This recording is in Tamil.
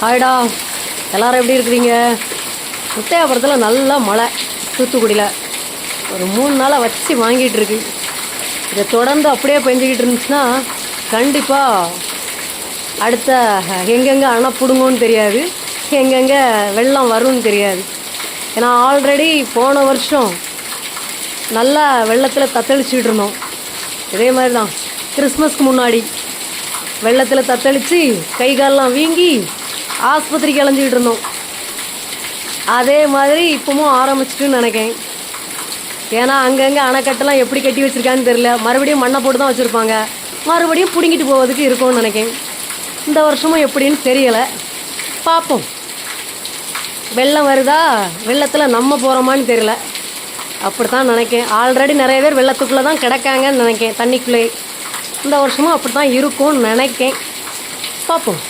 ஹாய்டா. எல்லாரும் எப்படி இருக்கிறீங்க? முத்தையாபுரத்தில் நல்லா மழை தூத்துக்குடியில். ஒரு மூணு நாளாக வச்சு வாங்கிட்டு இருக்கு. இதை தொடர்ந்து அப்படியே பெஞ்சிக்கிட்டு இருந்துச்சுன்னா கண்டிப்பாக அடுத்த எங்கெங்கே அணை பிடுங்கும்னு தெரியாது. எங்கெங்கே வெள்ளம் வரும்னு தெரியாது. ஏன்னா ஆல்ரெடி போன வருஷம் நல்லா வெள்ளத்தில் தத்தளிச்சுட்டு இருந்தோம். இதே மாதிரி தான் கிறிஸ்மஸ்க்கு முன்னாடி வெள்ளத்தில் தத்தளித்து கை கால்லாம் வீங்கி ஆஸ்பத்திரிக்கு அலைஞ்சிக்கிட்டு இருந்தோம். அதே மாதிரி இப்போவும் ஆரம்பிச்சிட்டுன்னு நினைக்கேன் ஏன்னா அங்கங்கே அணைக்கட்டெல்லாம் எப்படி கட்டி வச்சிருக்கான்னு தெரியல. மறுபடியும் மண்ணை போட்டு தான் வச்சுருப்பாங்க. மறுபடியும் பிடுங்கிட்டு போவதுக்கு இருக்கும்னு நினைக்கேன் இந்த வருஷமும் எப்படின்னு தெரியலை. பார்ப்போம். வெள்ளம் வருதா? வெள்ளத்தில் நம்ம போகிறோமான்னு தெரியல. அப்படி தான் நினைக்கேன் ஆல்ரெடி நிறைய பேர் வெள்ளத்துக்குள்ளே தான் கிடக்காங்கன்னு நினைக்கேன் தண்ணிக்குள்ளே இந்த வருஷமும் அப்படி தான் இருக்கும்னு நினைக்கேன் பார்ப்போம்.